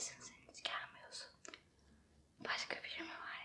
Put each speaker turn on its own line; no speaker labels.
neredesin sen hiç gelmiyorsun? Başka biri şey mi? Var